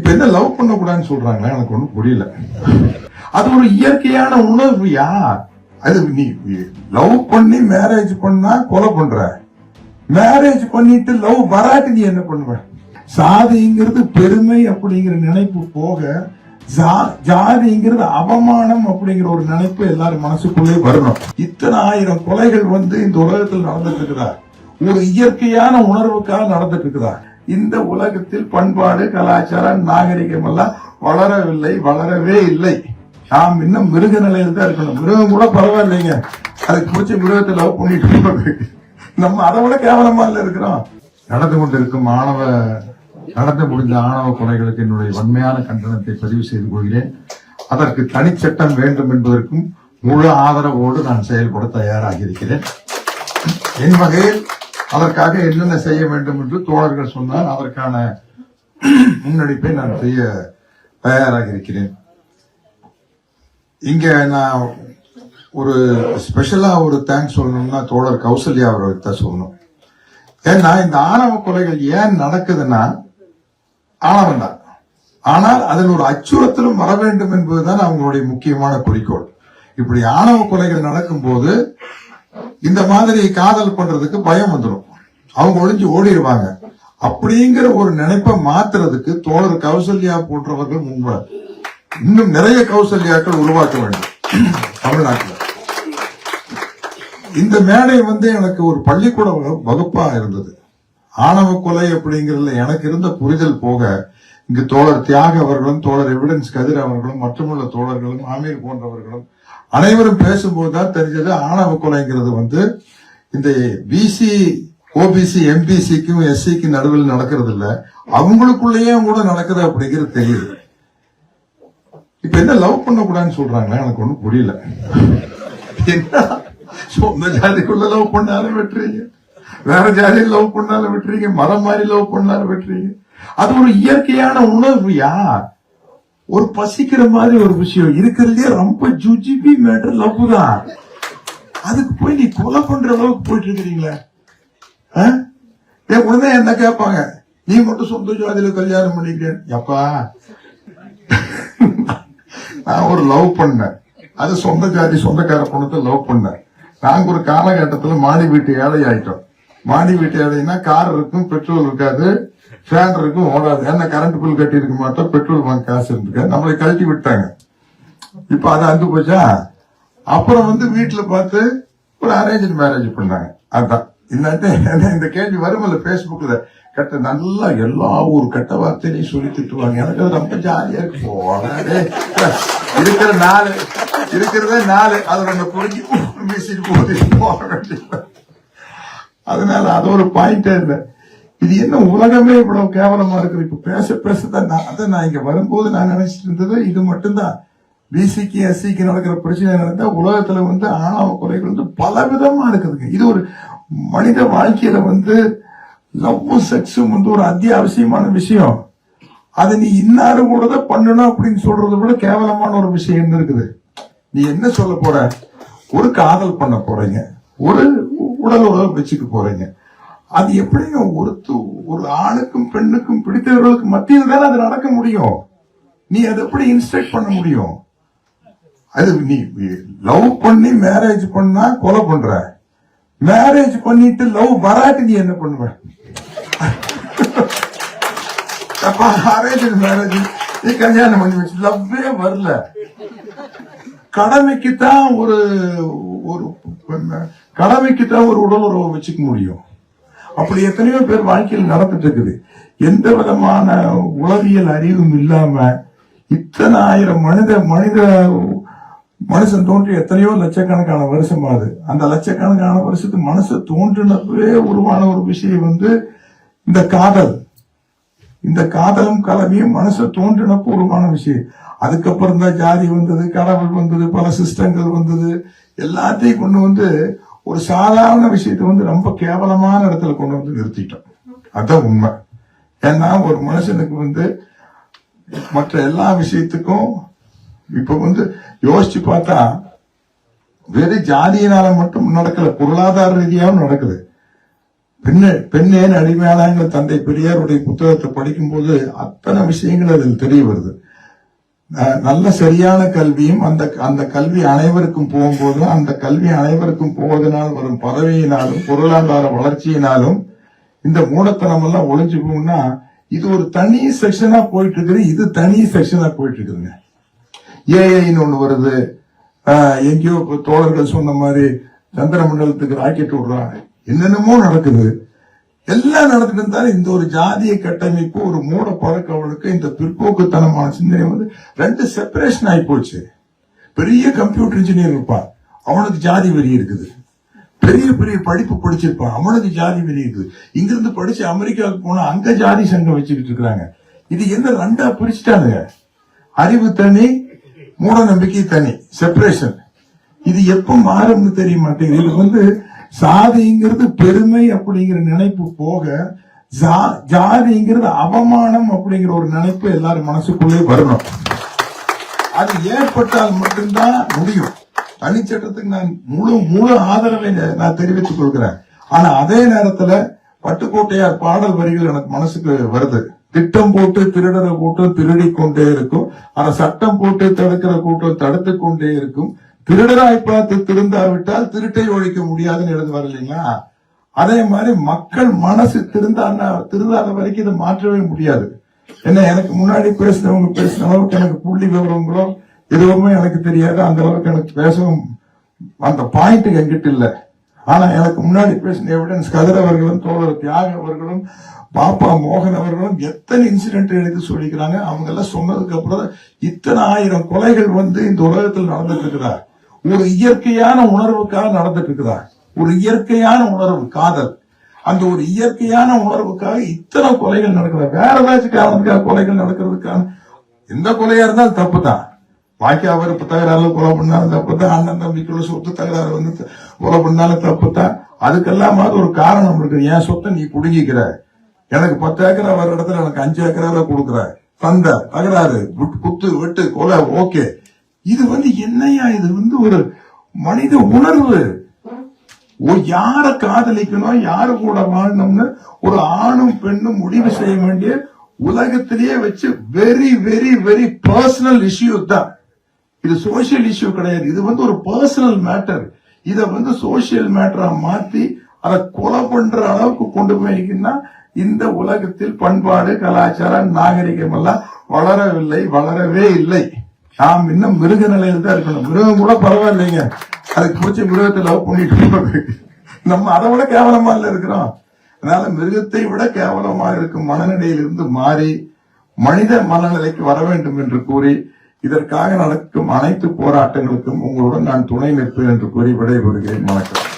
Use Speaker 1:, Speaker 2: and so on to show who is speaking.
Speaker 1: இப்ப என்ன லவ் பண்ணக்கூடாதுன்னு சொல்றாங்களா? எனக்கு ஒன்றும் புரியல. அது ஒரு இயற்கையான உணர்வுயா அது நீ லவ் பண்ணி மேரேஜ் பண்ணா கொலை பண்ற. மேரேஜ் பண்ணிட்டு லவ் வராட்டி நீ என்ன பண்ணுவ? சாதிங்கிறது பெருமை அப்படிங்கிற நினைப்பு போக ஜாதிங்கிறது அவமானம் அப்படிங்கிற ஒரு நினைப்பு எல்லாரும் மனசுக்குள்ளே வரணும். இத்தனை ஆயிரம் கொலைகள் வந்து இந்த உலகத்தில் நடந்துட்டு இருக்குதா? ஒரு இயற்கையான உணர்வுக்காக நடந்துட்டு இருக்குதா? இந்த உலகத்தில் பண்பாடு கலாச்சாரம் நாகரிகம் எல்லாம் வளரவில்லை வளரவே இல்லை. நாம் இன்னும் மிருக நிலையில் தான் இருக்கணும். மிருகம் கூட பரவாயில்லைங்க. அதுக்கு பிடிச்ச மிருகத்தை லவ் பண்ணிட்டு இருக்கோம். நம்ம அதை விட கேவலமா இல்ல இருக்கிறோம். நடந்து கொண்டிருக்கும் மாணவ நடந்து முடிந்த ஆணவ கொலைகளுக்கு என்னுடைய வன்மையான கண்டனத்தை பதிவு செய்து கொள்கிறேன். அதற்கு தனிச்சட்டம் வேண்டும் என்பதற்கும் முழு ஆதரவோடு நான் செயல்பட தயாராக இருக்கிறேன். என் வகையில் அதற்காக என்னென்ன செய்ய வேண்டும் என்று தோழர்கள் சொன்னால் அதற்கான முன்னெடுப்பை நான் செய்ய தயாராக இருக்கிறேன். இங்க நான் ஒரு ஸ்பெஷலா ஒரு தேங்க்ஸ் சொல்லணும்னா தோழர் கௌசல்யா அவர்களுக்கு தான் சொல்லணும். ஏன்னா இந்த ஆணவ கொலைகள் ஏன் நடக்குதுன்னா ஆணவம் தான் ஆனால் அதன் ஒரு அச்சுறுத்தலும் வர வேண்டும் என்பதுதான் அவங்களுடைய முக்கியமான குறிக்கோள். இப்படி ஆணவ கொலைகள் நடக்கும்போது இந்த மாதிரி காதல் பண்றதுக்கு பயம் வந்துடும் அவங்க ஒழிஞ்சு ஓடிடுவாங்க. அப்படிங்கிற ஒரு நினைப்பை மாத்துறதுக்கு தோழர் கௌசல்யா போன்றவர்கள் முன்பு இன்னும் நிறைய கௌசல்யாக்கள் உருவாக்க வேண்டும். தமிழ்நாட்டில். இந்த மேடை வந்து எனக்கு ஒரு பள்ளிக்கூட வகுப்பா இருந்தது. ஆணவ கொலை அப்படிங்கறதுல எனக்கு இருந்த புரிதல் போக இங்கு தோழர் தியாக அவர்களும் தோழர் எவிடன்ஸ் கதிர் அவர்களும் மற்றுமுள்ள தோழர்களும் ஆமீர் போன்றவர்களும் அனைவரும் பேசும்போது தான் தெரிஞ்சது. ஆணவ கொலைங்கிறது வந்து இந்த பிசி ஓபிசி எம்பிசிக்கும் எஸ்சிக்கும் நடுவில் நடக்கிறது இல்ல. அவங்களுக்குள்ளேயே கூட நடக்குது அப்படிங்கிறது தெரியுது. இப்ப என்ன லவ் பண்ண கூடாதுன்னு சொல்றாங்களா? எனக்கு ஒண்ணும் புரியல. என்ன? சொந்த ஜாதிக்குள்ள லவ் பண்ணாலும் வெட்டுறீங்க. வேற ஜாதியில் லவ் பண்ணாலும் வெட்டுறீங்க. மரம் மாதிரி லவ் பண்ணாலும் வெட்டுறீங்க. அது ஒரு இயற்கையான உணர்வுயா ஒரு பசிக்கிற மாதிரி ஒரு விஷயம். இருக்கிறதுலயே ரொம்ப ஜுஜிபி மேட்டர் லவ் தான். அதுக்கு போய் நீ கொலை பண்ற அளவுக்கு போயிட்டு இருக்கிறீங்களே. உடனே என்ன கேட்பாங்க? நீ மட்டும் சொந்த ஜாதியில கல்யாணம் பண்ணிக்கிறேன் எப்பா? நான் ஒரு லவ் பண்ணேன் அது சொந்த ஜாதி சொந்தக்கார பொண்ணத்தை லவ் பண்ணேன் நாங்க ஒரு காலகட்டத்தில் மாடி வீட்டு ஏழை ஆயிட்டோம் மாடி வீட்டு ஏழைன்னா கார் இருக்கும் பெட்ரோல் இருக்காது. ஃபேன் இருக்கும் ஓடாது. ஏன்னா கரண்ட் பில் கட்டி இருக்க மாட்டோம் பெட்ரோல் பங்க் காசு இருந்துக்க நம்மளை கழட்டி விட்டாங்க. இப்ப அது அந்து போச்சா? அப்புறம் வந்து வீட்டுல பார்த்து ஒரு அரேஞ்ச் மேரேஜ் பண்ணாங்க. அதுதான் இல்லாட்டி இந்த கேள்வி வருமல்ல பேஸ்புக்ல கட்ட நல்லா எல்லா ஒரு கட்ட வார்த்தையிலையும் சொல்லி திட்டுவாங்க. எனக்கு அது ரொம்ப ஜாலியா இருக்கு. போடா இருக்கிற நாலு இருக்கிறதே நாலு. அது நம்ம புரிஞ்சு வீசிட்டு போகுது போக வேண்டிய அதனால அது ஒரு பாயிண்டே இல்லை. இது என்ன உலகமே இவ்வளவு கேவலமா இருக்கு இப்ப பேச பேசதான் நான் அதான் நான் இங்க வரும்போது நான் நினைச்சிட்டு இருந்தது இது மட்டும்தான். பிசிக்கு எஸ்சிக்கு நடக்கிற பிரச்சனை நடந்தா உலகத்துல வந்து ஆணவ குறைகள் வந்து பல விதமா இருக்குதுங்க. இது ஒரு மனித வாழ்க்கையில வந்து லவ்வும் செக்ஸும் வந்து ஒரு அத்தியாவசியமான விஷயம். அதை நீ இன்னாரு கூட தான் பண்ணணும் அப்படின்னு சொல்றதை விட கேவலமான ஒரு விஷயம் என்ன இருக்குது? நீ என்ன சொல்ல போற? ஒரு காதல் பண்ண போறீங்க. ஒரு உடல் உடல் வச்சுக்க போறீங்க. அது எப்படிங்க ஒருத்து ஒரு ஆணுக்கும் பெண்ணுக்கும் பிடித்தவர்களுக்கு மத்தியில் தானே அது நடக்க முடியும்? நீ அதை எப்படி இன்ஸ்ட்ரக்ட் பண்ண முடியும்? அது நீ லவ் பண்ணி மேரேஜ் பண்ணா கொலை பண்ற. மேரேஜ் பண்ணிட்டு லவ் வராட்டி நீ என்ன பண்ணுவ? அரேஞ்ச் மேரேஜ் நீ கல்யாணம் பண்ணி வச்சு லவ்வே வரல. கடமைக்கு தான் ஒரு ஒரு கடமைக்கு தான் ஒரு உடல் உறவை வச்சுக்க முடியும். அப்படி எத்தனையோ பேர் வாழ்க்கையில் நடந்துட்டு இருக்குது. எந்த விதமான உளவியல் அறிவும் இல்லாம இத்தனை ஆயிரம் மனித மனித மனுஷன் தோன்றி எத்தனையோ லட்சக்கணக்கான வருஷம் ஆகுது அந்த லட்சக்கணக்கான வருஷத்து மனசை தோன்றினப்பவே உருவான ஒரு விஷயம் வந்து இந்த காதல். இந்த காதலும் கலவையும் மனசு தோன்றினப்போ உருவான விஷயம். அதுக்கப்புறம் தான் ஜாதி வந்தது கடவுள் வந்தது பல சிஸ்டங்கள் வந்தது. எல்லாத்தையும் கொண்டு வந்து ஒரு சாதாரண விஷயத்தை வந்து ரொம்ப கேவலமான இடத்துல கொண்டு வந்து நிறுத்திட்டோம். அதான் உண்மை. ஏன்னா ஒரு மனுஷனுக்கு வந்து மற்ற எல்லா விஷயத்துக்கும் இப்ப வந்து யோசிச்சு பார்த்தா வெறும் ஜாதியினால மட்டும் நடக்கல பொருளாதார ரீதியாகவும் நடக்குது. பெண்ணு பெண்ணேன் அடிமையானாங்க தந்தை பெரியாருடைய புத்தகத்தை படிக்கும்போது அத்தனை விஷயங்கள் அதில் தெரிய வருது. நல்ல சரியான கல்வியும் அந்த அந்த கல்வி அனைவருக்கும் போகும்போதும் அந்த கல்வி அனைவருக்கும் போவதனால் வரும் பதவியினாலும் பொருளாதார வளர்ச்சியினாலும் இந்த மூடத்தனம் எல்லாம் ஒழிஞ்சு போகும்னா இது ஒரு தனி செக்ஷனா போயிட்டு இருக்குது இது தனி செக்ஷனா போயிட்டு இருக்குதுங்க ஏஐன்னு ஒண்ணு வருது. ஆஹ் எங்கேயோ தோழர்கள் சொன்ன மாதிரி சந்திர மண்டலத்துக்கு ராக்கெட் விடுறாங்க என்னென்னமோ நடக்குது. எல்லாம் நடந்துட்டு இருந்தாலும் இந்த ஒரு ஜாதிய கட்டமைப்பு ஒரு மூட பழக்க இந்த பிற்போக்குத்தனமான சிந்தனை வந்து ரெண்டு செப்பரேஷன் ஆகி போச்சு. பெரிய கம்ப்யூட்டர் இன்ஜினியர் இருப்பான். அவனுக்கு ஜாதி வெறி இருக்குது. பெரிய பெரிய படிப்பு படிச்சிருப்பான். அவனுக்கு ஜாதி வெறி இருக்குது. இங்கிருந்து படிச்சு அமெரிக்காவுக்கு போனா அங்க ஜாதி சங்கம் வச்சுக்கிட்டு இருக்காங்க இது என்ன ரெண்டா பிரிச்சுட்டாங்க அறிவு தனி மூட நம்பிக்கை தனி செப்பரேஷன் இது எப்ப மாறும்னு தெரிய மாட்டேங்குது. இது வந்து சாதிங்கிறது பெருமை அப்படிங்கிற நினைப்பு போக ஜா- ஜாதிங்கிறது அவமானம் அப்படிங்கிற ஒரு நினைப்பு எல்லாரும் மனசுக்குள்ளே வரணும். அது ஏற்பட்டால் மட்டும்தான் முடியும். தனிச்சட்டத்துக்கு நான் முழு முழு ஆதரவை நான் தெரிவித்துக் கொள்கிறேன். ஆனா அதே நேரத்துல பட்டுக்கோட்டையார் பாடல் வரிகள் எனக்கு மனசுக்கு வருது. திட்டம் போட்டு திருடுற கூட்டம் திருடி கொண்டே இருக்கும். ஆனா சட்டம் போட்டு தடுக்கிற கூட்டம் தடுத்து கொண்டே இருக்கும். திருடராய் பார்த்து திருந்தாவிட்டால் திருட்டை ஒழிக்க முடியாதுன்னு எழுதுவார் இல்லைங்களா? அதே மாதிரி மக்கள் மனசு திருந்தான்னா திருந்தாத வரைக்கும் இதை மாற்றவே முடியாது. என்ன எனக்கு முன்னாடி பேசினவங்க பேசின அளவுக்கு எனக்கு புள்ளி விவரங்களோ எதுவுமே எனக்கு தெரியாது. அந்த அளவுக்கு எனக்கு பேசவும் அந்த பாயிண்ட் என்கிட்ட இல்லை. ஆனா எனக்கு முன்னாடி பேசின எவிடன்ஸ் கதிர் அவர்களும் தோழர் தியாக அவர்களும் பாப்பா மோகன் அவர்களும் எத்தனை இன்சிடென்ட் எடுத்து சொல்லிக்கிறாங்க? அவங்க எல்லாம் சொன்னதுக்கு அப்புறம் இத்தனை ஆயிரம் கொலைகள் வந்து இந்த உலகத்தில் நடந்துட்டு இருக்கிறார். ஒரு இயற்கையான உணர்வுக்காக நடந்துட்டு இருக்குதா ஒரு இயற்கையான உணர்வு காதல். அந்த ஒரு இயற்கையான உணர்வுக்காக இத்தனை கொலைகள் நடக்குதா? வேற ஏதாச்சும் காரணத்துக்காக கொலைகள் நடக்கிறதுக்கான எந்த கொலையா இருந்தாலும் தப்பு தான் பாக்கி அவர் இப்ப தகராறு கொலை பண்ணாலும் தப்பு தான் அண்ணன் தம்பிக்குள்ள சொத்து தகராறு வந்து கொலை பண்ணாலும் தப்பு தான் அதுக்கெல்லாம் ஒரு காரணம் இருக்கு என் சொத்தை நீ குடுங்கிக்கிற எனக்கு பத்து ஏக்கரா வர இடத்துல எனக்கு அஞ்சு ஏக்கரால கொடுக்குற. தந்த தகராறு குத்து வெட்டு கொலை ஓகே. இது வந்து என்னையா? இது வந்து ஒரு மனித உணர்வு. யார காதலிக்கணும்? யாரு கூட வாழணும்னு ஒரு ஆணும் பெண்ணும் முடிவு செய்ய வேண்டிய உலகத்திலேயே வச்சு very very very personal issue தான். இது சோசியல் இஷ்யூ கிடையாது. இது வந்து ஒரு பர்சனல் மேட்டர் இத வந்து சோசியல் மேட்டரா மாத்தி அதை கொலை பண்ற அளவுக்கு கொண்டு போயிருக்குன்னா இந்த உலகத்தில் பண்பாடு கலாச்சாரம் நாகரிகம் எல்லாம் வளரவில்லை வளரவே இல்லை. நாம் இன்னும் மிருக நிலையில் தான் இருக்கணும். மிருகம் கூட பரவாயில்லைங்க. அதுக்கு பிடிச்ச மிருகத்தை லவ் பண்ணிட்டு நம்ம அதை விட கேவலமா இல்ல இருக்கிறோம். அதனால மிருகத்தை விட கேவலமா இருக்கும் மனநிலையிலிருந்து மாறி மனித மனநிலைக்கு வர வேண்டும் என்று கூறி இதற்காக நடக்கும் அனைத்து போராட்டங்களுக்கும் உங்களுடன் நான் துணை நிற்பேன் என்று கூறி விடைபெறுகிறேன். வணக்கம்.